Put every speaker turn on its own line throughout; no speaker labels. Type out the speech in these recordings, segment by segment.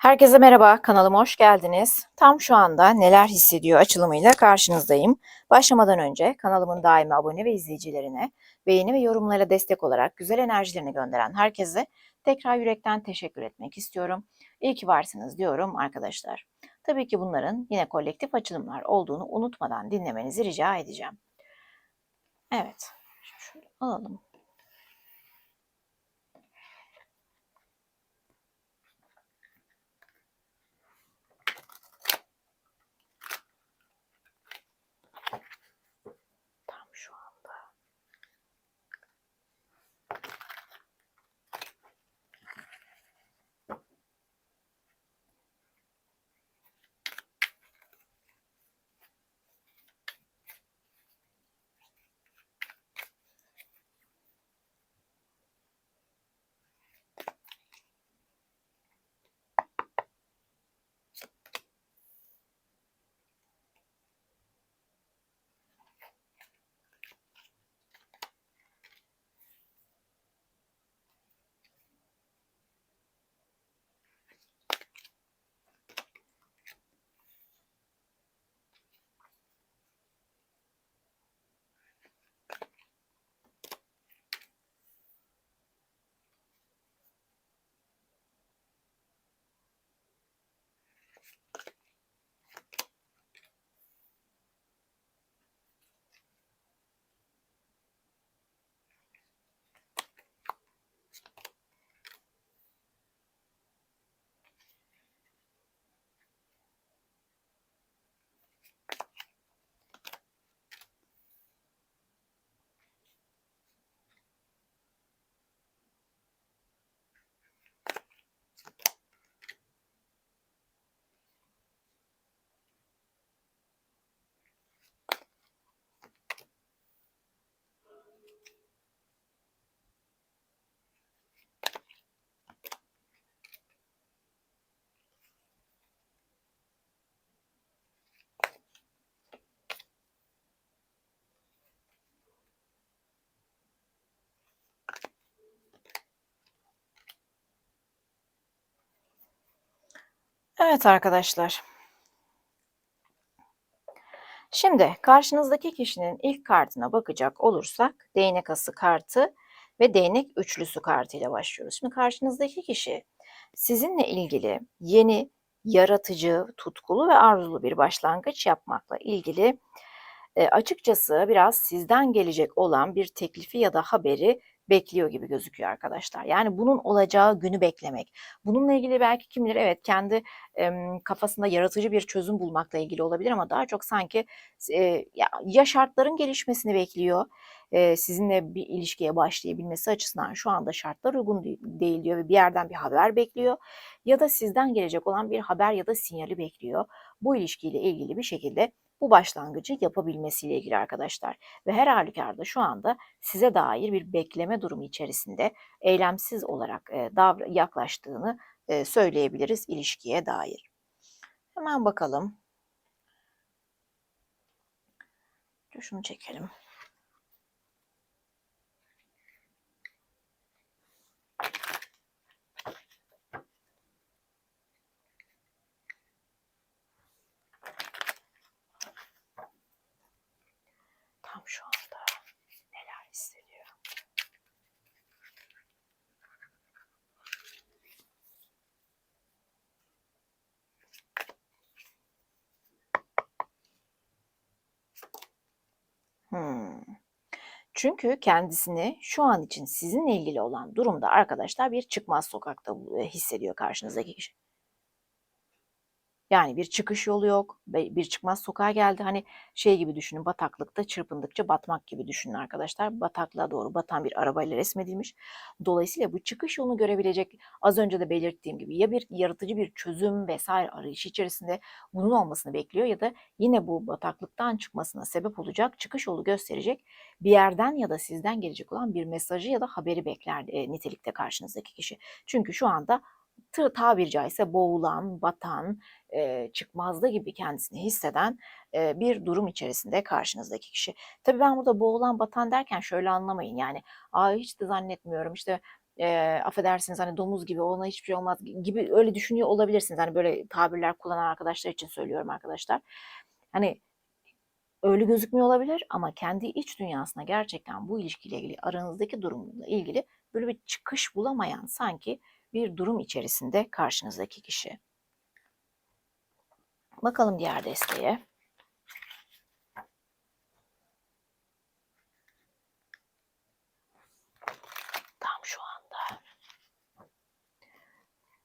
Herkese merhaba, kanalıma hoş geldiniz. Tam şu anda neler hissediyor açılımıyla karşınızdayım. Başlamadan önce kanalımın daimi abone ve izleyicilerine beğeni ve yorumlara destek olarak güzel enerjilerini gönderen herkese tekrar yürekten teşekkür etmek istiyorum. İyi ki varsınız diyorum arkadaşlar. Tabii ki bunların yine kolektif açılımlar olduğunu unutmadan dinlemenizi rica edeceğim. Evet, şöyle alalım. Evet arkadaşlar. Şimdi karşınızdaki kişinin ilk kartına bakacak olursak değnek ası kartı ve değnek üçlüsü kartıyla başlıyoruz. Şimdi karşınızdaki kişi sizinle ilgili yeni, yaratıcı, tutkulu ve arzulu bir başlangıç yapmakla ilgili e, açıkçası biraz sizden gelecek olan bir teklifi ya da haberi bekliyor gibi gözüküyor arkadaşlar. Yani bunun olacağı günü beklemek. Bununla ilgili belki kim bilir evet kendi e, kafasında yaratıcı bir çözüm bulmakla ilgili olabilir ama daha çok sanki e, ya, şartların gelişmesini bekliyor. E, sizinle bir ilişkiye başlayabilmesi açısından şu anda şartlar uygun değil diyor ve bir yerden bir haber bekliyor. Ya da sizden gelecek olan bir haber ya da sinyali bekliyor. Bu ilişkiyle ilgili bir şekilde bu başlangıcı yapabilmesiyle ilgili arkadaşlar. Ve her halükarda şu anda size dair bir bekleme durumu içerisinde eylemsiz olarak e, yaklaştığını e, söyleyebiliriz ilişkiye dair. Hemen bakalım. Şunu çekelim. Tam şu anda neler hissediyor? Hmm. Çünkü kendisini şu an için sizinle ilgili olan durumda arkadaşlar bir çıkmaz sokakta hissediyor karşınızdaki kişi. Yani bir çıkış yolu yok, bir çıkmaz sokağa geldi. Hani şey gibi düşünün, bataklıkta çırpındıkça batmak gibi düşünün arkadaşlar. Bataklığa doğru batan bir arabayla resmedilmiş. Dolayısıyla bu çıkış yolunu görebilecek, az önce de belirttiğim gibi ya bir yaratıcı bir çözüm vesaire arayışı içerisinde bunun olmasını bekliyor ya da yine bu bataklıktan çıkmasına sebep olacak, çıkış yolu gösterecek bir yerden ya da sizden gelecek olan bir mesajı ya da haberi bekler e, nitelikte karşınızdaki kişi. Çünkü şu anda tabiri caizse boğulan, batan, e, çıkmazda gibi kendisini hisseden e, bir durum içerisinde karşınızdaki kişi. Tabii ben burada boğulan, batan derken şöyle anlamayın yani Aa, hiç de zannetmiyorum işte eee, affedersiniz hani domuz gibi ona hiçbir şey olmaz gibi öyle düşünüyor olabilirsiniz. Hani böyle tabirler kullanan arkadaşlar için söylüyorum arkadaşlar. Hani öyle gözükmüyor olabilir ama kendi iç dünyasına gerçekten bu ilişkiyle ilgili aranızdaki durumla ilgili böyle bir çıkış bulamayan sanki bir durum içerisinde karşınızdaki kişi. Bakalım diğer desteğe. Tam şu anda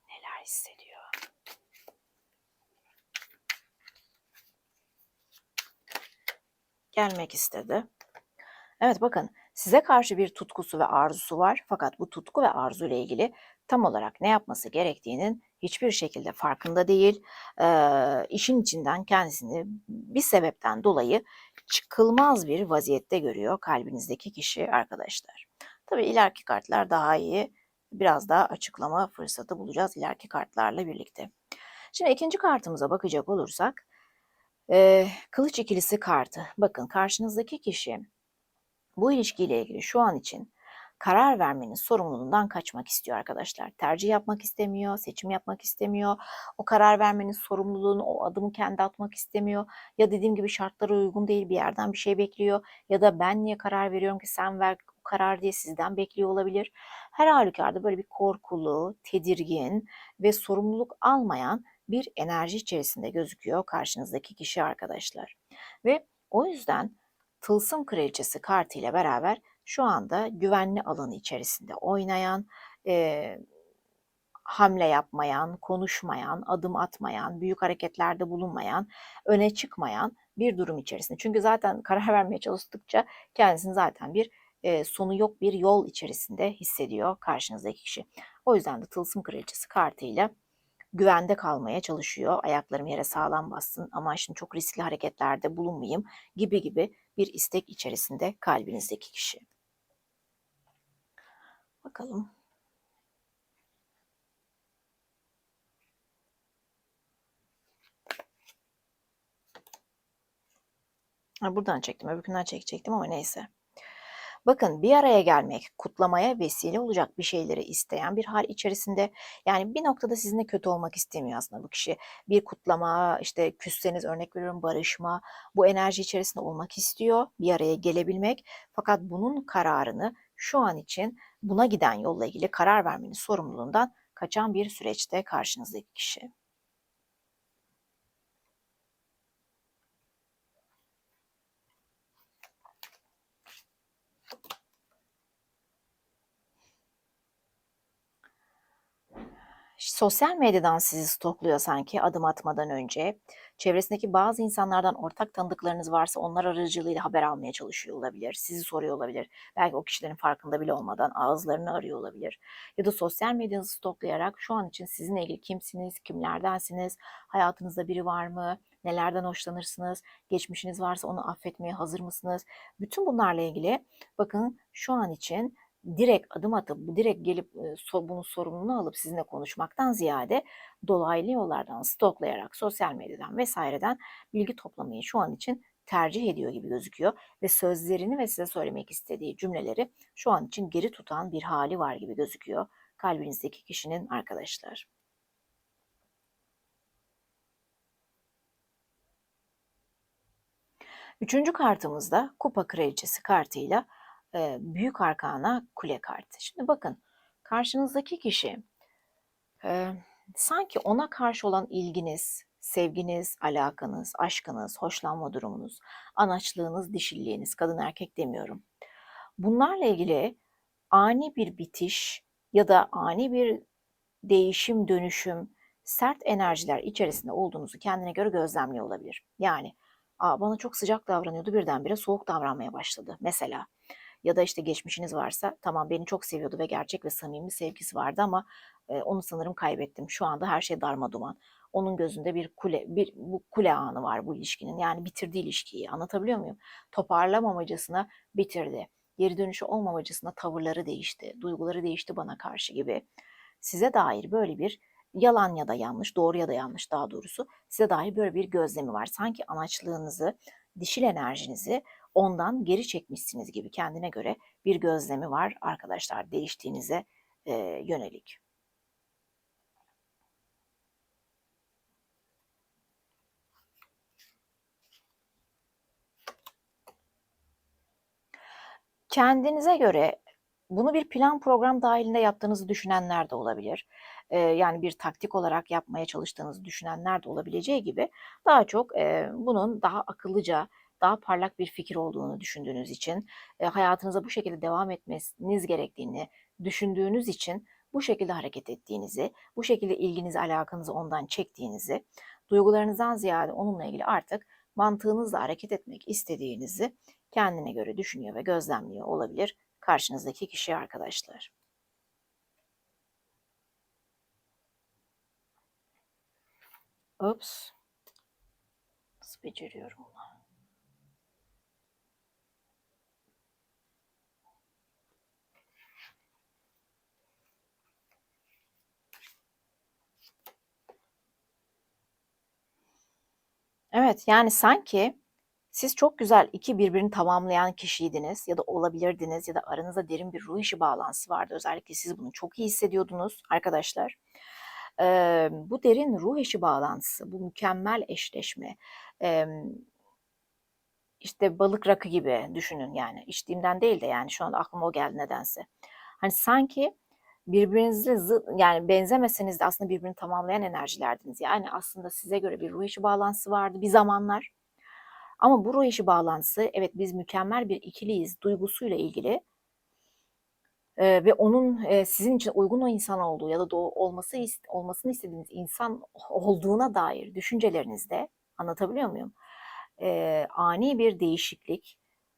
neler hissediyor? Gelmek istedi. Evet bakın size karşı bir tutkusu ve arzusu var fakat bu tutku ve arzu ile ilgili tam olarak ne yapması gerektiğinin hiçbir şekilde farkında değil. Ee, işin içinden kendisini bir sebepten dolayı çıkılmaz bir vaziyette görüyor kalbinizdeki kişi arkadaşlar. Tabii ileriki kartlar daha iyi. Biraz daha açıklama fırsatı bulacağız ileriki kartlarla birlikte. Şimdi ikinci kartımıza bakacak olursak e, kılıç ikilisi kartı. Bakın karşınızdaki kişi bu ilişkiyle ilgili şu an için karar vermenin sorumluluğundan kaçmak istiyor arkadaşlar. Tercih yapmak istemiyor, seçim yapmak istemiyor. O karar vermenin sorumluluğunu, o adımı kendi atmak istemiyor. Ya dediğim gibi şartlara uygun değil bir yerden bir şey bekliyor. Ya da ben niye karar veriyorum ki sen ver o karar diye sizden bekliyor olabilir. Her halükarda böyle bir korkulu, tedirgin ve sorumluluk almayan bir enerji içerisinde gözüküyor karşınızdaki kişi arkadaşlar. Ve o yüzden Tılsım Kraliçesi kartı ile beraber şu anda güvenli alanı içerisinde oynayan, e, hamle yapmayan, konuşmayan, adım atmayan, büyük hareketlerde bulunmayan, öne çıkmayan bir durum içerisinde. Çünkü zaten karar vermeye çalıştıkça kendisini zaten bir e, sonu yok bir yol içerisinde hissediyor karşınızdaki kişi. O yüzden de Tılsım Kraliçesi kartıyla güvende kalmaya çalışıyor. Ayaklarım yere sağlam bassın ama şimdi çok riskli hareketlerde bulunmayayım gibi gibi bir istek içerisinde kalbinizdeki kişi. Bakalım. Ha, buradan çektim, öbürkünden çekecektim ama neyse. Bakın bir araya gelmek, kutlamaya vesile olacak bir şeyleri isteyen bir hal içerisinde. Yani bir noktada sizinle kötü olmak istemiyor aslında bu kişi. Bir kutlama, işte küsseniz örnek veriyorum barışma, bu enerji içerisinde olmak istiyor, bir araya gelebilmek. Fakat bunun kararını şu an için buna giden yolla ilgili karar vermenin sorumluluğundan kaçan bir süreçte karşınızdaki kişi. Sosyal medyadan sizi stokluyor sanki adım atmadan önce. Çevresindeki bazı insanlardan ortak tanıdıklarınız varsa onlar aracılığıyla haber almaya çalışıyor olabilir. Sizi soruyor olabilir. Belki o kişilerin farkında bile olmadan ağızlarını arıyor olabilir. Ya da sosyal medyanızı stoklayarak şu an için sizinle ilgili kimsiniz, kimlerdensiniz, hayatınızda biri var mı, nelerden hoşlanırsınız, geçmişiniz varsa onu affetmeye hazır mısınız? Bütün bunlarla ilgili bakın şu an için direkt adım atıp direkt gelip bunun sorumluluğunu alıp sizinle konuşmaktan ziyade dolaylı yollardan stoklayarak sosyal medyadan vesaireden bilgi toplamayı şu an için tercih ediyor gibi gözüküyor ve sözlerini ve size söylemek istediği cümleleri şu an için geri tutan bir hali var gibi gözüküyor kalbinizdeki kişinin arkadaşlar. Üçüncü kartımızda Kupa Kraliçesi kartıyla e, Büyük Arkana Kule kartı. Şimdi bakın karşınızdaki kişi e, sanki ona karşı olan ilginiz, sevginiz, alakanız, aşkınız, hoşlanma durumunuz, anaçlığınız, dişilliğiniz, kadın erkek demiyorum. Bunlarla ilgili ani bir bitiş ya da ani bir değişim, dönüşüm, sert enerjiler içerisinde olduğunuzu kendine göre gözlemliyor olabilir. Yani Aa, bana çok sıcak davranıyordu birdenbire soğuk davranmaya başladı mesela ya da işte geçmişiniz varsa tamam beni çok seviyordu ve gerçek ve samimi sevgisi vardı ama e, onu sanırım kaybettim. Şu anda her şey darma duman. Onun gözünde bir kule bir bu kule anı var bu ilişkinin. Yani bitirdi ilişkiyi. Anlatabiliyor muyum? Toparlamamacasına bitirdi. Geri dönüşü olmamacasına tavırları değişti. Duyguları değişti bana karşı gibi. Size dair böyle bir yalan ya da yanlış, doğru ya da yanlış daha doğrusu size dair böyle bir gözlemi var. Sanki anaçlığınızı, dişil enerjinizi ondan geri çekmişsiniz gibi kendine göre bir gözlemi var arkadaşlar değiştiğinize e, yönelik. Kendinize göre bunu bir plan program dahilinde yaptığınızı düşünenler de olabilir. Eee, yani bir taktik olarak yapmaya çalıştığınızı düşünenler de olabileceği gibi daha çok, eee, bunun daha akıllıca, daha parlak bir fikir olduğunu düşündüğünüz için, eee, hayatınıza bu şekilde devam etmeniz gerektiğini düşündüğünüz için bu şekilde hareket ettiğinizi, bu şekilde ilginizi, alakanızı ondan çektiğinizi, duygularınızdan ziyade onunla ilgili artık mantığınızla hareket etmek istediğinizi kendine göre düşünüyor ve gözlemliyor olabilir karşınızdaki kişi arkadaşlar. Ups. Nasıl beceriyorum bunu? Evet, yani sanki siz çok güzel iki birbirini tamamlayan kişiydiniz ya da olabilirdiniz ya da aranızda derin bir ruh işi bağlantısı vardı. Özellikle siz bunu çok iyi hissediyordunuz arkadaşlar. Eee, bu derin ruh işi bağlantısı, bu mükemmel eşleşme, emm, işte balık rakı gibi düşünün yani içtiğimden değil de yani şu anda aklıma o geldi nedense. Hani sanki birbirinizle zıt yani benzemeseniz de aslında birbirini tamamlayan enerjilerdiniz. Yani aslında size göre bir ruh işi bağlantısı vardı bir zamanlar. Ama bu ruh işi bağlantısı evet biz mükemmel bir ikiliyiz duygusuyla ilgili Eee, ve onun, eee, sizin için uygun o insan olduğu ya da doğ olması olmasını istediğiniz insan olduğuna dair düşüncelerinizde, anlatabiliyor muyum? Eee, ani bir değişiklik,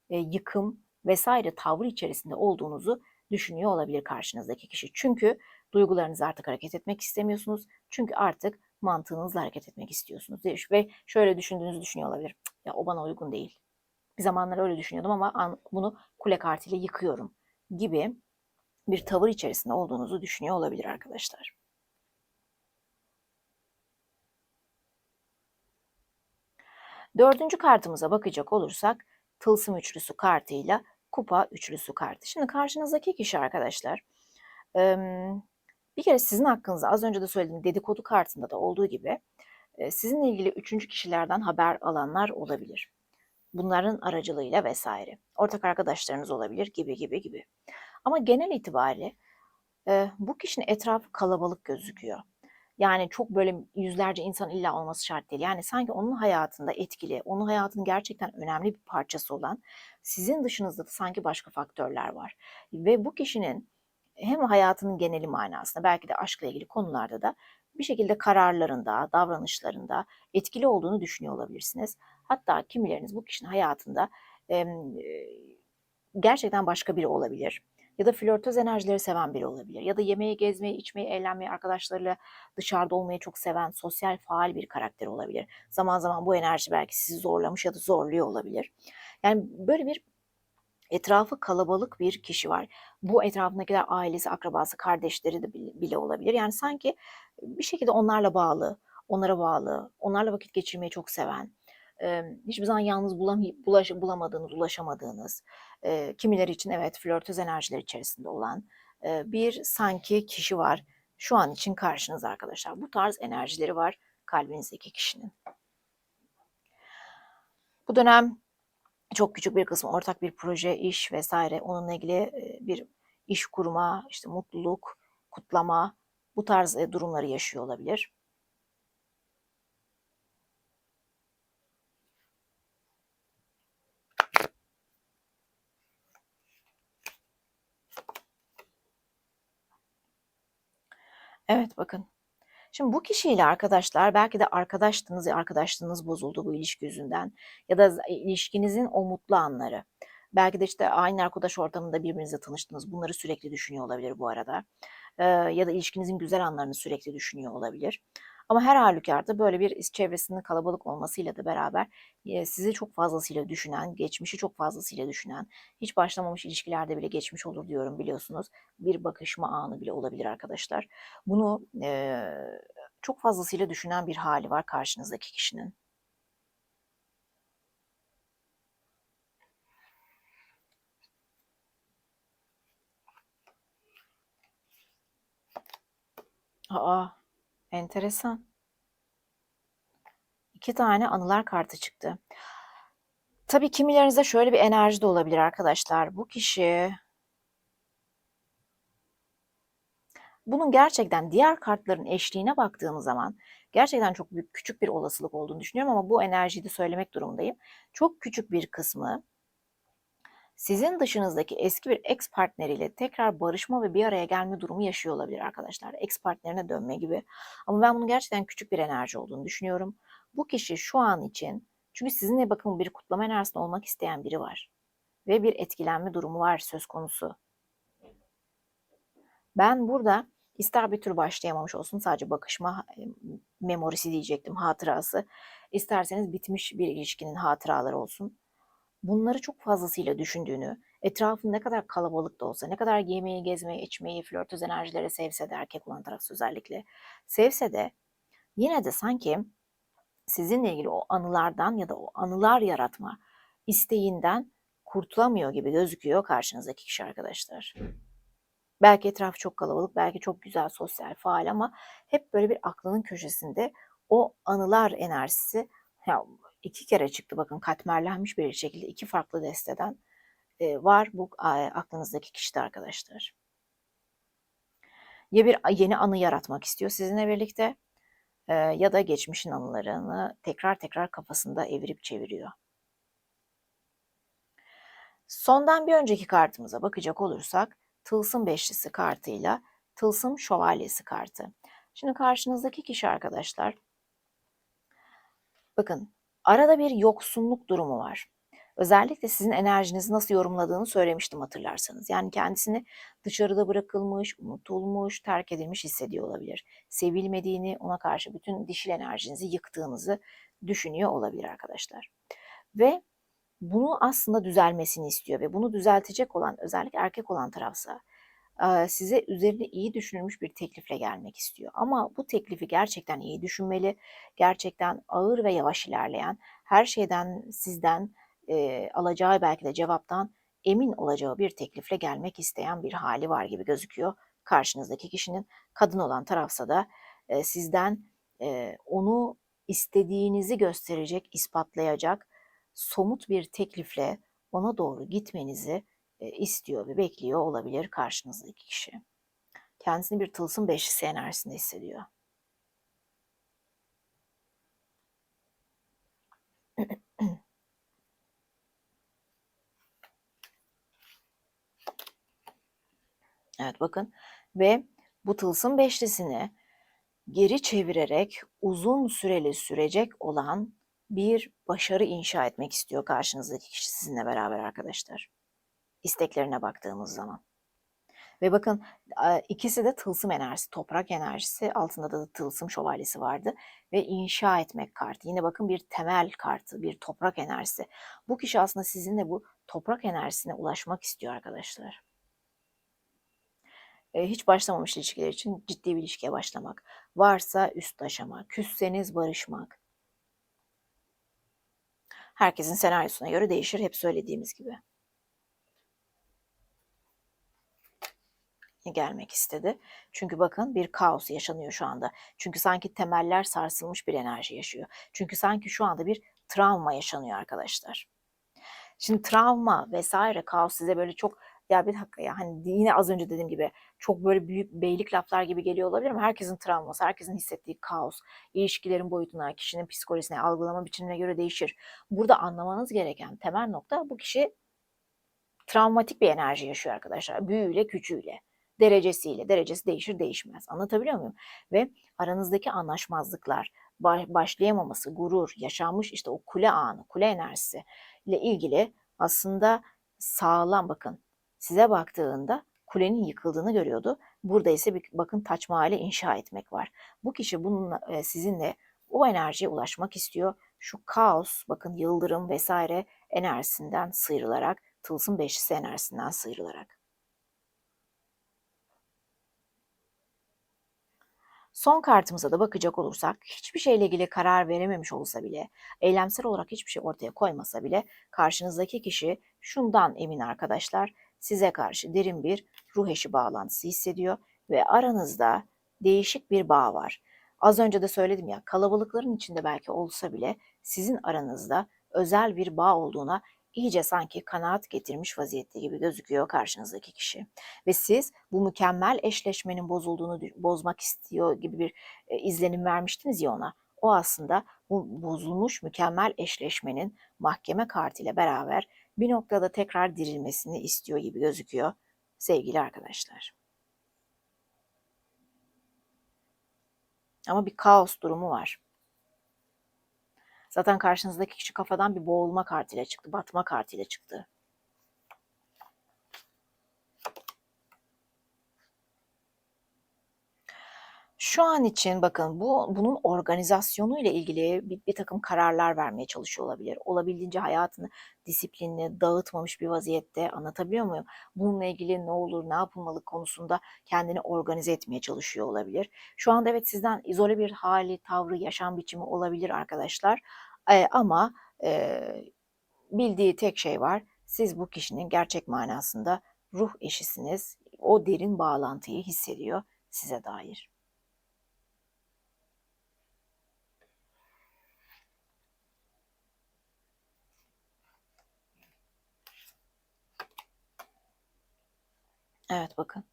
eee, yıkım vesaire tavır içerisinde olduğunuzu düşünüyor olabilir karşınızdaki kişi. Çünkü duygularınızı artık hareket etmek istemiyorsunuz. Çünkü artık mantığınızla hareket etmek istiyorsunuz ve şöyle düşündüğünüzü düşünüyor olabilir. "Ya, o bana uygun değil. Bir zamanlar öyle düşünüyordum ama bunu kule kartıyla yıkıyorum." gibi bir tavır içerisinde olduğunuzu düşünüyor olabilir arkadaşlar. Dördüncü kartımıza bakacak olursak tılsım üçlüsü kartıyla kupa üçlüsü kartı. Şimdi karşınızdaki kişi arkadaşlar bir kere sizin hakkınızda az önce de söylediğim dedikodu kartında da olduğu gibi sizinle ilgili üçüncü kişilerden haber alanlar olabilir. Bunların aracılığıyla vesaire. Ortak arkadaşlarınız olabilir gibi gibi gibi. Ama genel itibariyle e, bu kişinin etrafı kalabalık gözüküyor. Yani çok böyle yüzlerce insan illa olması şart değil. Yani sanki onun hayatında etkili, onun hayatının gerçekten önemli bir parçası olan sizin dışınızda da sanki başka faktörler var. Ve bu kişinin hem hayatının geneli manasında belki de aşkla ilgili konularda da bir şekilde kararlarında, davranışlarında etkili olduğunu düşünüyor olabilirsiniz. Hatta kimileriniz bu kişinin hayatında gerçekten başka biri olabilir ya da flörtöz enerjileri seven biri olabilir. Ya da yemeği, gezmeyi, içmeyi, eğlenmeyi, arkadaşlarıyla dışarıda olmayı çok seven, sosyal, faal bir karakter olabilir. Zaman zaman bu enerji belki sizi zorlamış ya da zorluyor olabilir. Yani böyle bir etrafı kalabalık bir kişi var. Bu etrafındakiler ailesi, akrabası, kardeşleri de bile olabilir. Yani sanki bir şekilde onlarla bağlı, onlara bağlı, onlarla vakit geçirmeyi çok seven, hiçbir zaman yalnız bulam bulaş bulamadığınız, ulaşamadığınız, e, kimileri için evet flörtöz enerjiler içerisinde olan e, bir sanki kişi var şu an için karşınız arkadaşlar. Bu tarz enerjileri var kalbinizdeki kişinin. Bu dönem çok küçük bir kısmı ortak bir proje, iş vesaire onunla ilgili bir iş kurma, işte mutluluk, kutlama bu tarz durumları yaşıyor olabilir. Evet, bakın. Şimdi bu kişiyle arkadaşlar belki de arkadaştınız, arkadaşlığınız bozuldu bu ilişki yüzünden ya da ilişkinizin o mutlu anları. Belki de işte aynı arkadaş ortamında birbirinizle tanıştınız. Bunları sürekli düşünüyor olabilir bu arada. Ee, ya da ilişkinizin güzel anlarını sürekli düşünüyor olabilir. Ama her halükarda böyle bir çevresinin kalabalık olmasıyla da beraber sizi çok fazlasıyla düşünen, geçmişi çok fazlasıyla düşünen, hiç başlamamış ilişkilerde bile geçmiş olur diyorum biliyorsunuz. Bir bakışma anı bile olabilir arkadaşlar. Bunu e, çok fazlasıyla düşünen bir hali var karşınızdaki kişinin. Aa, enteresan. İki tane anılar kartı çıktı. Tabii kimilerinizde şöyle bir enerji de olabilir arkadaşlar. Bu kişi bunun gerçekten diğer kartların eşliğine baktığımız zaman gerçekten çok büyük küçük bir olasılık olduğunu düşünüyorum ama bu enerjiyi de söylemek durumundayım. Çok küçük bir kısmı sizin dışınızdaki eski bir ex partneriyle tekrar barışma ve bir araya gelme durumu yaşıyor olabilir arkadaşlar. Ex partnerine dönme gibi. Ama ben bunun gerçekten küçük bir enerji olduğunu düşünüyorum. Bu kişi şu an için çünkü sizinle bakın bir kutlama enerjisinde olmak isteyen biri var. Ve bir etkilenme durumu var söz konusu. Ben burada ister bir tür başlayamamış olsun sadece bakışma memorisi diyecektim hatırası. İsterseniz bitmiş bir ilişkinin hatıraları olsun bunları çok fazlasıyla düşündüğünü, etrafın ne kadar kalabalık da olsa, ne kadar yemeği, gezmeyi, içmeyi, flörtöz enerjileri sevse de erkek olan taraf özellikle sevse de yine de sanki sizinle ilgili o anılardan ya da o anılar yaratma isteğinden kurtulamıyor gibi gözüküyor karşınızdaki kişi arkadaşlar. Belki etraf çok kalabalık, belki çok güzel, sosyal, faal ama hep böyle bir aklının köşesinde o anılar enerjisi ya iki kere çıktı bakın katmerlenmiş bir şekilde iki farklı desteden e, var bu aklınızdaki kişide arkadaşlar. Ya bir yeni anı yaratmak istiyor sizinle birlikte e, ya da geçmişin anılarını tekrar tekrar kafasında evirip çeviriyor. Sondan bir önceki kartımıza bakacak olursak Tılsım Beşlisi kartıyla Tılsım Şövalyesi kartı. Şimdi karşınızdaki kişi arkadaşlar bakın Arada bir yoksunluk durumu var. Özellikle sizin enerjinizi nasıl yorumladığını söylemiştim hatırlarsanız. Yani kendisini dışarıda bırakılmış, unutulmuş, terk edilmiş hissediyor olabilir. Sevilmediğini, ona karşı bütün dişil enerjinizi yıktığınızı düşünüyor olabilir arkadaşlar. Ve bunu aslında düzelmesini istiyor ve bunu düzeltecek olan özellikle erkek olan tarafsa size üzerine iyi düşünülmüş bir teklifle gelmek istiyor. Ama bu teklifi gerçekten iyi düşünmeli, gerçekten ağır ve yavaş ilerleyen, her şeyden sizden e, alacağı belki de cevaptan emin olacağı bir teklifle gelmek isteyen bir hali var gibi gözüküyor. Karşınızdaki kişinin kadın olan tarafsa da e, sizden e, onu istediğinizi gösterecek, ispatlayacak somut bir teklifle ona doğru gitmenizi istiyor ve bekliyor olabilir karşınızdaki kişi. Kendisini bir tılsım beşlisi enerjisinde hissediyor. Evet bakın ve bu tılsım beşlisini geri çevirerek uzun süreli sürecek olan bir başarı inşa etmek istiyor karşınızdaki kişi sizinle beraber arkadaşlar isteklerine baktığımız zaman. Ve bakın ikisi de tılsım enerjisi, toprak enerjisi, altında da tılsım şövalyesi vardı. Ve inşa etmek kartı. Yine bakın bir temel kartı, bir toprak enerjisi. Bu kişi aslında sizinle bu toprak enerjisine ulaşmak istiyor arkadaşlar. Hiç başlamamış ilişkiler için ciddi bir ilişkiye başlamak. Varsa üst aşama, küsseniz barışmak. Herkesin senaryosuna göre değişir hep söylediğimiz gibi. Gelmek istedi. Çünkü bakın bir kaos yaşanıyor şu anda. Çünkü sanki temeller sarsılmış bir enerji yaşıyor. Çünkü sanki şu anda bir travma yaşanıyor arkadaşlar. Şimdi travma vesaire kaos size böyle çok ya bir dakika ya hani yine az önce dediğim gibi çok böyle büyük beylik laflar gibi geliyor olabilir ama herkesin travması, herkesin hissettiği kaos, ilişkilerin boyutuna, kişinin psikolojisine, algılama biçimine göre değişir. Burada anlamanız gereken temel nokta bu kişi travmatik bir enerji yaşıyor arkadaşlar. Büyüyle, küçüğüyle derecesiyle. Derecesi değişir değişmez. Anlatabiliyor muyum? Ve aranızdaki anlaşmazlıklar, başlayamaması, gurur, yaşanmış işte o kule anı, kule enerjisi ile ilgili aslında sağlam bakın. Size baktığında kulenin yıkıldığını görüyordu. Burada ise bir bakın taç mahali inşa etmek var. Bu kişi bununla e, sizinle o enerjiye ulaşmak istiyor. Şu kaos, bakın yıldırım vesaire enerjisinden sıyrılarak, tılsım beşlisi enerjisinden sıyrılarak. Son kartımıza da bakacak olursak hiçbir şeyle ilgili karar verememiş olsa bile, eylemsel olarak hiçbir şey ortaya koymasa bile karşınızdaki kişi şundan emin arkadaşlar, size karşı derin bir ruh eşi bağlantısı hissediyor ve aranızda değişik bir bağ var. Az önce de söyledim ya kalabalıkların içinde belki olsa bile sizin aranızda özel bir bağ olduğuna iyice sanki kanaat getirmiş vaziyette gibi gözüküyor karşınızdaki kişi. Ve siz bu mükemmel eşleşmenin bozulduğunu bozmak istiyor gibi bir e, izlenim vermiştiniz ya ona. O aslında bu bozulmuş mükemmel eşleşmenin mahkeme kartıyla beraber bir noktada tekrar dirilmesini istiyor gibi gözüküyor sevgili arkadaşlar. Ama bir kaos durumu var. Zaten karşınızdaki kişi kafadan bir boğulma kartıyla çıktı, batma kartıyla çıktı. Şu an için bakın bu bunun organizasyonu ile ilgili bir, bir takım kararlar vermeye çalışıyor olabilir. Olabildiğince hayatını disiplinli, dağıtmamış bir vaziyette anlatabiliyor muyum? Bununla ilgili ne olur, ne yapılmalı konusunda kendini organize etmeye çalışıyor olabilir. Şu anda evet sizden izole bir hali, tavrı, yaşam biçimi olabilir arkadaşlar. Ee, ama e, bildiği tek şey var. Siz bu kişinin gerçek manasında ruh eşisiniz. O derin bağlantıyı hissediyor size dair. Evet bakın.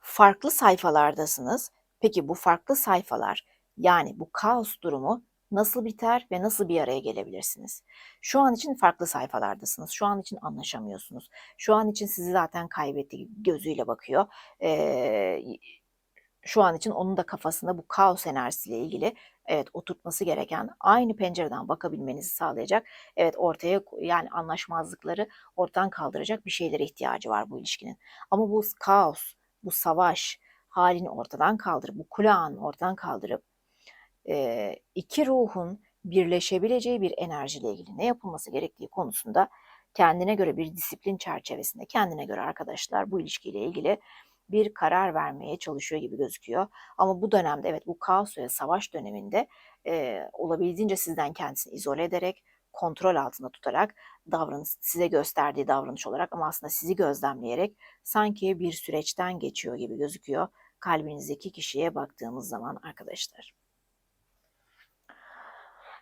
Farklı sayfalardasınız. Peki bu farklı sayfalar yani bu kaos durumu nasıl biter ve nasıl bir araya gelebilirsiniz? Şu an için farklı sayfalardasınız. Şu an için anlaşamıyorsunuz. Şu an için sizi zaten kaybetti gözüyle bakıyor. Ee, şu an için onun da kafasında bu kaos enerjisiyle ilgili evet oturtması gereken aynı pencereden bakabilmenizi sağlayacak. Evet ortaya yani anlaşmazlıkları ortadan kaldıracak bir şeylere ihtiyacı var bu ilişkinin. Ama bu kaos, bu savaş halini ortadan kaldırıp, bu kulağını ortadan kaldırıp e, iki ruhun birleşebileceği bir enerjiyle ilgili ne yapılması gerektiği konusunda kendine göre bir disiplin çerçevesinde, kendine göre arkadaşlar bu ilişkiyle ilgili bir karar vermeye çalışıyor gibi gözüküyor. Ama bu dönemde evet bu kaos ve savaş döneminde e, olabildiğince sizden kendisini izole ederek kontrol altında tutarak davranış size gösterdiği davranış olarak ama aslında sizi gözlemleyerek sanki bir süreçten geçiyor gibi gözüküyor kalbinizdeki kişiye baktığımız zaman arkadaşlar.